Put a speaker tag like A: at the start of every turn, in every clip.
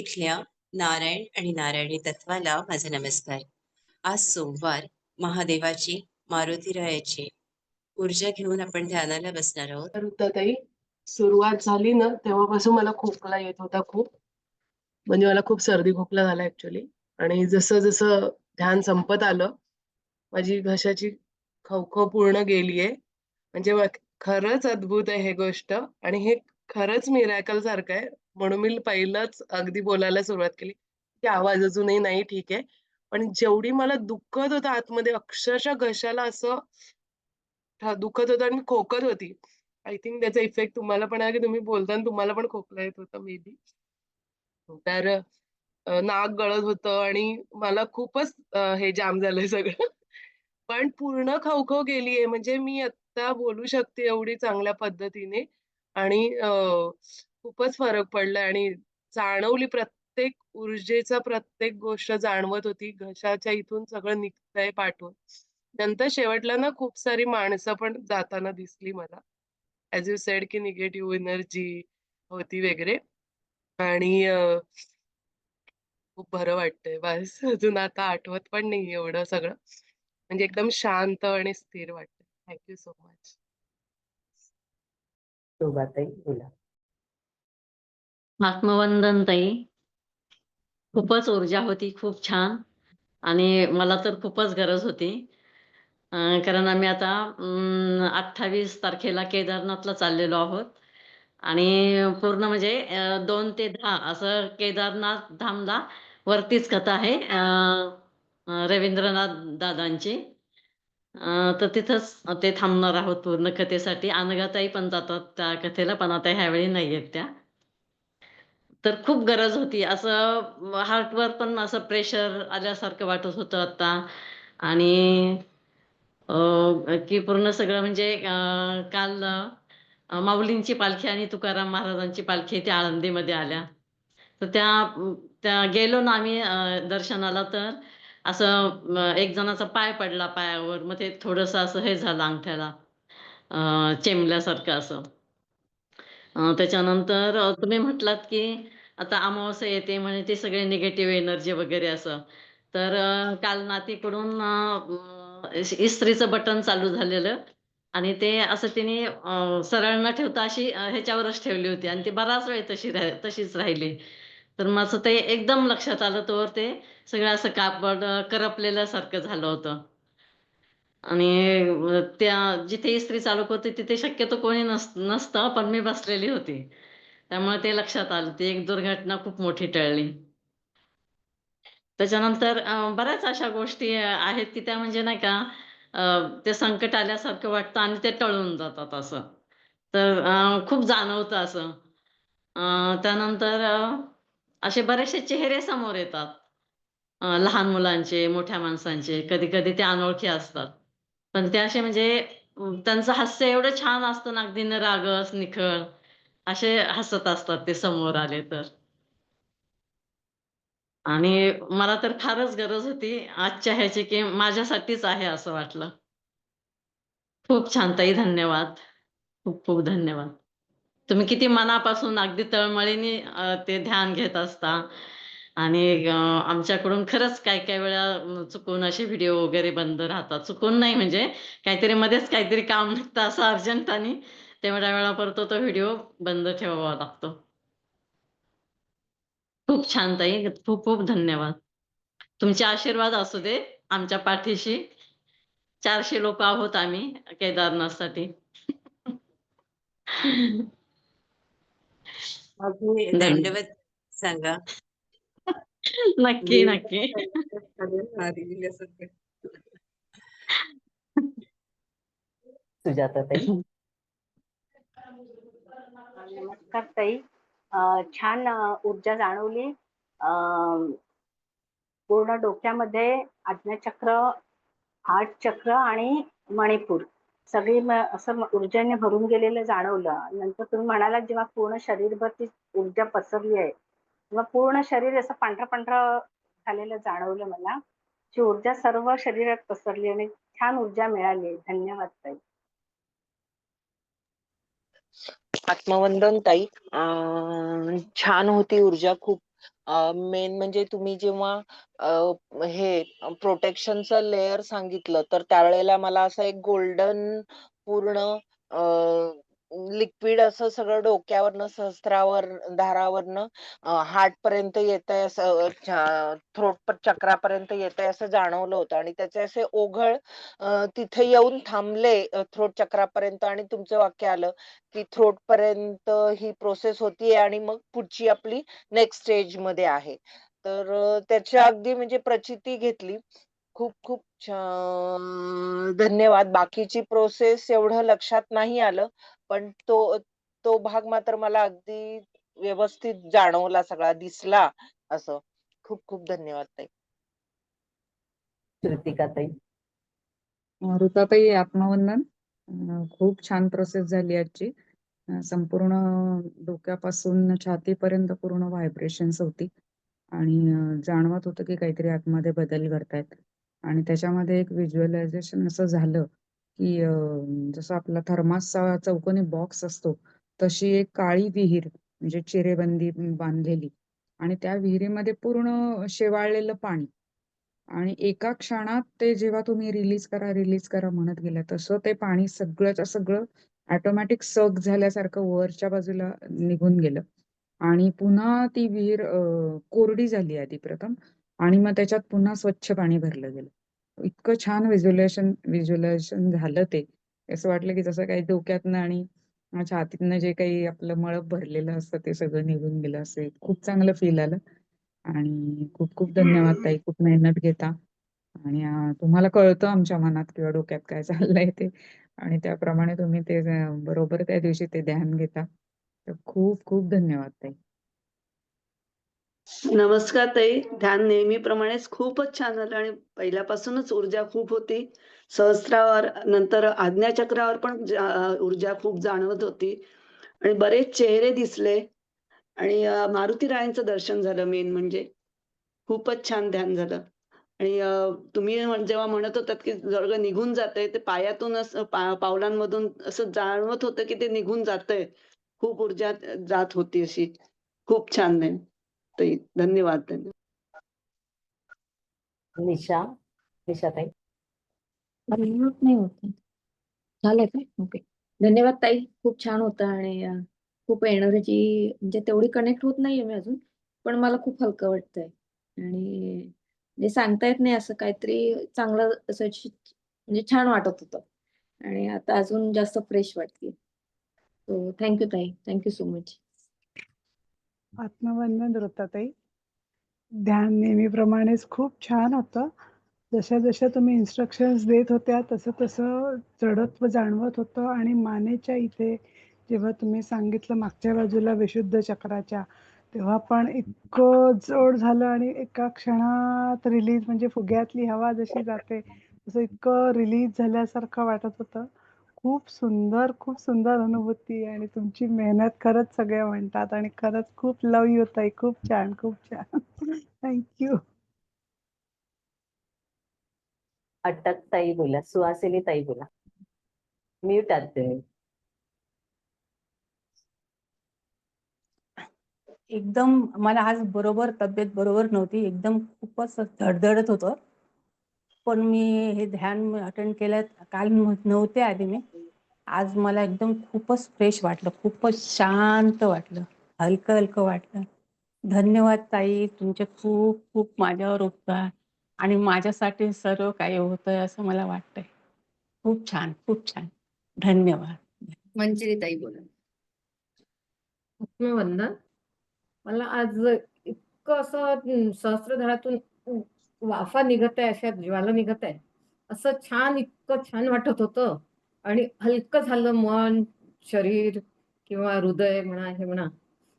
A: इथल्या नारायण आणि नारायणी तत्वाला माझा नमस्कार. आज सोमवार महादेवाची मारुतीरायाची ऊर्जा घेऊन आपण ध्यानाला बसणार आहोत.
B: तर ताई सुरुवात झाली ना तेव्हापासून मला खोकला येत होता खूप. म्हणजे मला खूप सर्दी खोकला झाला ऍक्च्युली आणि जसं जसं ध्यान संपत आलं माझी घशाची खवखव पूर्ण गेलीये म्हणजे खरंच अद्भुत आहे हे गोष्ट. आणि हे खरंच मिरॅकल सारखं आहे. म्हणून मी पहिलंच अगदी बोलायला सुरुवात केली. की आवाज अजूनही नाही ठीक आहे. पण जेवढी मला दुखत होतं आतमध्ये अक्षरशः घशाला असं दुखत होतं आणि मी खोकत होती. आय थिंक त्याचा इफेक्ट तुम्हाला पण आहे की तुम्ही बोलताना तुम्हाला पण खोकला येत होता मे बी तर नाक गळत होतं आणि मला खूपच हे जाम झालंय सगळं. पण पूर्ण खवखव गेलीये म्हणजे मी आता बोलू शकते एवढी चांगल्या पद्धतीने. आणि खूपच फरक पडलाय आणि जाणवली प्रत्येक ऊर्जेचा प्रत्येक गोष्ट जाणवत होती. घशाच्या इथून सगळं निघतंय पाठवून. नंतर शेवटला ना खूप सारी माणसं पण जाताना दिसली मला. ऍज यू सेड की निगेटिव्ह एनर्जी होती वगैरे. आणि खूप बरं वाटतंय. बस अजून आता आठवत पण नाही एवढं सगळं. म्हणजे एकदम शांत आणि स्थिर वाटत थँक्यू सो मच
C: शोभाताई बोला.
D: आत्मवंदन ताई. खूपच ऊर्जा होती खूप छान. आणि मला तर खूपच गरज होती. कारण आम्ही आता अठ्ठावीस तारखेला केदारनाथला चाललेलो आहोत. आणि पूर्ण म्हणजे दोन ते दहा असं केदारनाथ धामला वरतीच कथा आहे रवींद्रनाथ दादांची. तर तिथंच ते थांबणार आहोत पूर्ण कथेसाठी. अनघाताई पण जातात त्या कथेला पण आता ह्यावेळी नाही आहेत त्या. तर खूप गरज होती. असं हार्टवर पण असं प्रेशर आल्यासारखं वाटत होतं आता. आणि की पूर्ण सगळं म्हणजे काल माऊलींची पालखी आणि तुकाराम महाराजांची पालखी त्या आळंदीमध्ये आल्या. तर त्या त्या गेलो ना आम्ही दर्शनाला तर असं एक जणाचा पाय पडला पायावर. मग ते थोडंसं असं हे झालं अंगठ्याला. चेंबल्यासारखं असं. त्याच्यानंतर तुम्ही म्हटलात की आता अमावस्या येते म्हणजे ते सगळे निगेटिव्ह एनर्जी वगैरे असं. तर काल नातीकडून इस्त्रीचं बटन चालू झालेलं. आणि ते असं तिने अं, सरळ न ठेवता अशी ह्याच्यावरच ठेवली होती. आणि ती बराच वेळ तशी राह तशीच राहिली. तर माझं ते एकदम लक्षात आलं तोवर ते सगळं असं कापड करपलेल्यासारखं झालं होतं. आणि त्या जिथे इस्त्री चालू होती तिथे शक्यतो कोणी नस नसतं पण मी बसलेली होती. त्यामुळे ते लक्षात आलं. ती एक दुर्घटना खूप मोठी टळली. त्याच्यानंतर बऱ्याच अशा गोष्टी आहेत की त्या म्हणजे नाही का ते संकट आल्यासारखं वाटतं आणि ते टळून जातात असं. तर खूप जाणवतं असं. त्यानंतर असे बरेचसे चेहरे समोर येतात. लहान मुलांचे मोठ्या माणसांचे कधी कधी ते अनोळखी असतात. पण ते असे म्हणजे त्यांचं हास्य एवढं छान असतं ना अगदी रागस निखळ असे हसत असतात ते समोर आले तर. आणि मला तर फारच गरज होती आजच्या ह्याची की माझ्यासाठीच आहे असं वाटलं. खूप छान ताई धन्यवाद. खूप खूप धन्यवाद. तुम्ही किती मनापासून अगदी तळमळीने ते ध्यान घेत असता. आणि आमच्याकडून खरंच काय काय वेळा चुकून असे व्हिडिओ वगैरे बंद राहतात. चुकून नाही म्हणजे काहीतरी मध्येच काहीतरी काम निघतं असं अर्जंट आणि तेवढ्या वेळापुरतो तो व्हिडिओ बंद ठेवावा लागतो. खूप छान ताई. खूप खूप धन्यवाद. तुमचे आशीर्वाद असू दे आमच्या पाठीशी. चारशे लोक आहोत आम्ही केदारनाथसाठी. धन्यवाद.
A: सांगा.
D: नक्की नक्की.
C: सुजाताताई
E: नमस्कार ताई. अं, छान ऊर्जा जाणवली. अं, पूर्ण डोक्यामध्ये आज्ञाचक्र हार्ट चक्र आणि मणिपूर. सगळी म- असं ऊर्जेने भरून गेलेलं जाणवलं. नंतर तुम्ही म्हणालात जेव्हा पूर्ण शरीरभर ती ऊर्जा पसरली आहे मग पूर्ण शरीर असं पांढरं पांढरं झालेलं जाणवलं मला. ती ऊर्जा सर्व शरीरात पसरली आणि छान ऊर्जा मिळाली. धन्यवाद ताई.
F: आत्मवंदन ताई. छान होती ऊर्जा खूप.
C: मेन म्हणजे तुम्ही जेव्हा हे प्रोटेक्शनचं लेअर सांगितलं तर त्यावेळेला मला असं एक गोल्डन पूर्ण लिक्विड असं सगळं डोक्यावरनं सहस्त्रावर दारावरनं हार्ट पर्यंत येत आहे असं थ्रोट चक्रापर्यंत येत आहे असं जाणवलं होतं. आणि त्याचे असे ओघळ तिथे येऊन थांबले थ्रोट चक्रापर्यंत आणि तुमचं वाक्य आलं की थ्रोट पर्यंत ही प्रोसेस होतीये आणि मग पुढची आपली नेक्स्ट स्टेजमध्ये आहे. तर त्याच्या त्याची अगदी म्हणजे प्रचिती घेतली. खूप खूप धन्यवाद. बाकीची प्रोसेस एवढं लक्षात नाही आलं पण तो तो भाग मात्र मला अगदी व्यवस्थित जाणवला सगळा दिसला असं. खूप खूप धन्यवाद ताई.
F: कृतिकाताई
G: ऋताताई आत्मवंदन खूप छान प्रोसेस झाली आजची. संपूर्ण डोक्यापासून छातीपर्यंत पूर्ण व्हायब्रेशन्स होती. आणि जाणवत होतं की काहीतरी आतमध्ये बदल घडतायत. आणि त्याच्यामध्ये एक व्हिज्युअलायझेशन असं झालं की जसं आपला थर्मासचा चौकोनी बॉक्स असतो तशी एक काळी विहीर म्हणजे चिरेबंदी बांधलेली आणि त्या विहिरीमध्ये पूर्ण शेवाळलेलं पाणी. आणि एका क्षणात ते जेव्हा तुम्ही रिलीज करा रिलीज करा म्हणत गेला तसं ते पाणी सगळंच्या सगळं ऑटोमॅटिक सग झाल्यासारखं वरच्या बाजूला निघून गेलं. आणि पुन्हा ती विहीर कोरडी झाली आधी प्रथम. आणि मग त्याच्यात पुन्हा स्वच्छ पाणी भरलं गेलं. इतकं छान व्हिज्युलेशन व्हिज्युलेशन झालं ते. असं वाटलं की जसं काही डोक्यातनं आणि छातीतनं जे काही आपलं मळप भरलेलं असतं ते सगळं निघून गेलं असं. खूप चांगलं फील आलं. आणि खूप खूप धन्यवाद ताई खूप मेहनत घेता. आणि तुम्हाला कळतं आमच्या मनात किंवा डोक्यात काय चाललंय ते. आणि त्याप्रमाणे तुम्ही ते बरोबर त्या दिवशी ते ध्यान घेता. तर खूप खूप धन्यवाद ताई.
H: नमस्कार ताई. ध्यान नेहमीप्रमाणेच खूपच छान झालं आणि पहिल्यापासूनच ऊर्जा खूप होती. सहस्रावर नंतर आज्ञाचक्रावर पण ऊर्जा खूप जाणवत होती. आणि बरेच चेहरे दिसले. आणि मारुती रायांचं दर्शन झालं मेन म्हणजे. खूपच छान ध्यान झालं. आणि तुम्ही जेव्हा म्हणत होतात की जर्ग निघून जातंय ते पायातूनच पा- पावलांमधून असं जाणवत होतं की ते निघून जातंय. खूप ऊर्जा जात होती अशी. खूप छान ताई धन्यवाद धन्यवाद.
F: निशा
I: नाही होत. झालंय काय ओके धन्यवाद ताई. खूप छान होतं आणि खूप एनर्जी म्हणजे तेवढी कनेक्ट होत नाहीये मी अजून पण मला खूप हलकं वाटतंय. आणि जे सांगता येत नाही असं काहीतरी चांगलं असं म्हणजे छान वाटत होतं. आणि आता अजून जास्त फ्रेश वाटते. सो थँक्यू ताई. थँक्यू सो मच
J: आत्मवंदन दत्ताताई ध्यान नेहमीप्रमाणेच खूप छान होतं. जशा जशा तुम्ही इन्स्ट्रक्शन्स देत होत्या तसं तसं जडत्व जाणवत होतं आणि मानेच्या इथे जेव्हा तुम्ही सांगितलं मागच्या बाजूला विशुद्ध चक्राच्या तेव्हा पण इतकं जड झालं आणि एका क्षणात रिलीज म्हणजे फुग्यातली हवा जशी जाते तसं इतकं रिलीज झाल्यासारखं वाटत होतं. खूप सुंदर खूप सुंदर अनुभूती आणि तुमची मेहनत खरंच सगळे म्हणतात आणि खरंच खूप लव यू ताई. खूप छान खूप छान. थँक्यू
F: अटक ताई बोला. सुहासिनी ताई बोला. म्यूट आहात तुम्ही.
K: एकदम मला आज बरोबर तब्येत बरोबर नव्हती. एकदम खूपच धडधडत होतं. पण मी हे ध्यान अटेंड केलं काल नव्हते आली मी. आज मला एकदम खूपच फ्रेश वाटलं खूपच शांत वाटलं हलकं हलकं वाटलं. धन्यवाद ताई तुमचे खूप खूप माझ्यावर उपकार आणि माझ्यासाठी सर्व काही होतंय असं मला वाटतंय. खूप छान खूप छान. धन्यवाद.
I: मंजिरी ताई बोला.
L: आत्मवंदन मला आज इतकं असं सहस्त्रधारातून वाफा निघत आहे अशा ज्वाला निघत आहे असं छान इतकं छान वाटत होतं. आणि हलकं झालं मन शरीर किंवा हृदय म्हणा हे म्हणा.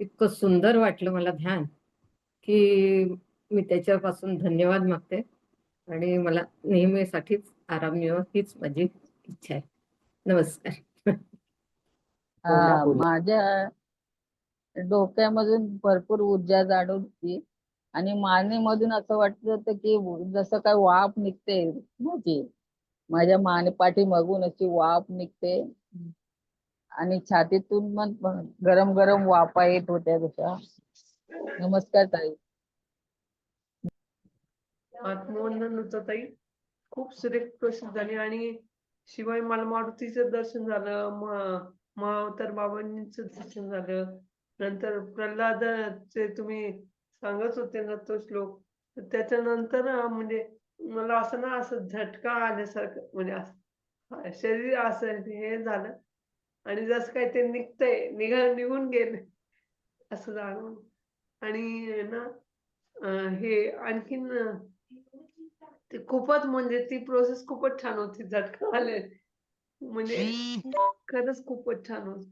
L: इतकं सुंदर वाटलं मला ध्यान. की मी त्याच्यापासून धन्यवाद मागते. आणि मला नेहमीसाठीच आराम मिळो हीच माझी इच्छा आहे. नमस्कार.
M: माझ्या डोक्यामधून भरपूर ऊर्जा जाणून होती आणि मानेमधून असं वाटत होतं की जसं काय वाफ निघते माझी माझ्या माने पाठीमागून अशी वाफ निघते. आणि छातीतून पण गरम गरम वाफा येत होत्या तशा. नमस्कार ताई.
N: आत्मवंदन ताई. खूप सुरेख प्रोसेस झाली आणि शिवाय मला मारुतीचं दर्शन झालं मावतर बाबांचं दर्शन झालं. नंतर प्रल्हादाचे तुम्ही सांगत होते ना तो श्लोक. तर त्याच्यानंतर ना म्हणजे मला असं ना असं झटका आल्यासारखं म्हणजे असं शरीर असं हे झालं. आणि जसं काय ते निघतंय निघा निघून गेले असं जाणून आणि ना हे आणखीन ते खूपच म्हणजे ती प्रोसेस खूपच छान होती झटका आले. म्हणजे खरंच खूपच छान होत.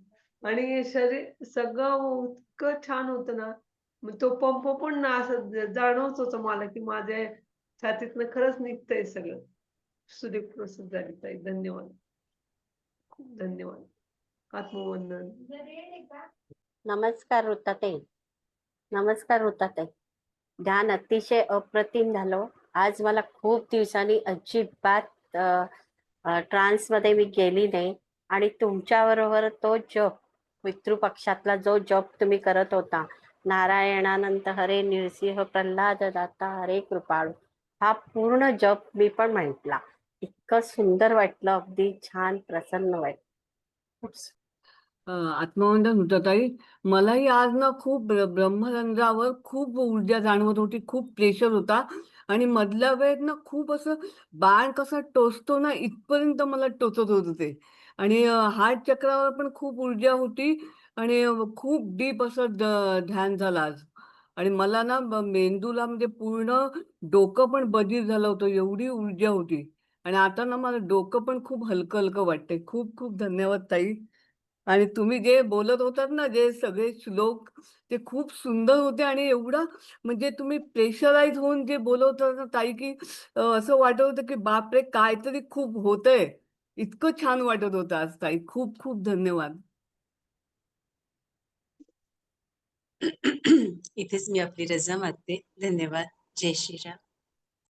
N: आणि शरीर सगळं इतकं छान होतं ना मग तो पंप पण ना असं ज- जाणवत मला की माझ्या छातीतनं खरंच निघतंय सगळं. सुदीप प्रोसेस झाली ताई धन्यवाद. खूप धन्यवाद. आत्मवंदन.
O: नमस्कार वृत्ताताई नमस्कार वृत्ताताई ध्यान अतिशय अप्रतिम झालं हो. आज मला खूप दिवसांनी अजिबात ट्रान्समध्ये मी गेली नाही आणि तुमच्याबरोबर तो जप पितृपक्षातला जो जप तुम्ही करत होता नारायणानंत हरे निरसिंह प्रल्हाद दाता हरे कृपाळू. हा पूर्ण जप मी पण म्हटला. इतकं सुंदर वाटलं अगदी छान प्रसन्न वाटलं
P: आत्मवंदन होतं ताई. मलाही आज ना खूप ब्र- ब्रह्मरंध्रावर खूप ऊर्जा जाणवत होती खूप प्रेशर होता. आणि मधल्या वेळेत ना खूप असं बाण कसा टोचतो ना इथपर्यंत मला टोचत होत ते आणि हार्ट चक्रावर पण खूप ऊर्जा होती. आणि खूप डीप असं ध्यान झालं आज. आणि मला ना ब- मेंदूला म्हणजे पूर्ण डोकं पण बधीर झालं होतं एवढी ऊर्जा होती. आणि आता ना मला डोकं पण खूप हलकं हलकं वाटतंय. खूप खूप धन्यवाद ताई. आणि तुम्ही जे बोलत होतात ना जे सगळे श्लोक ते खूप सुंदर होते आणि एवढं म्हणजे तुम्ही प्रेशराईज होऊन जे बोलत होता ना ताई की असं वाटत होतं की बापरे काहीतरी खूप होतंय. इतकं छान वाटत होतं आज ताई. खूप खूप धन्यवाद.
A: इथेच मी आपली रजा मागते धन्यवाद जय श्रीराम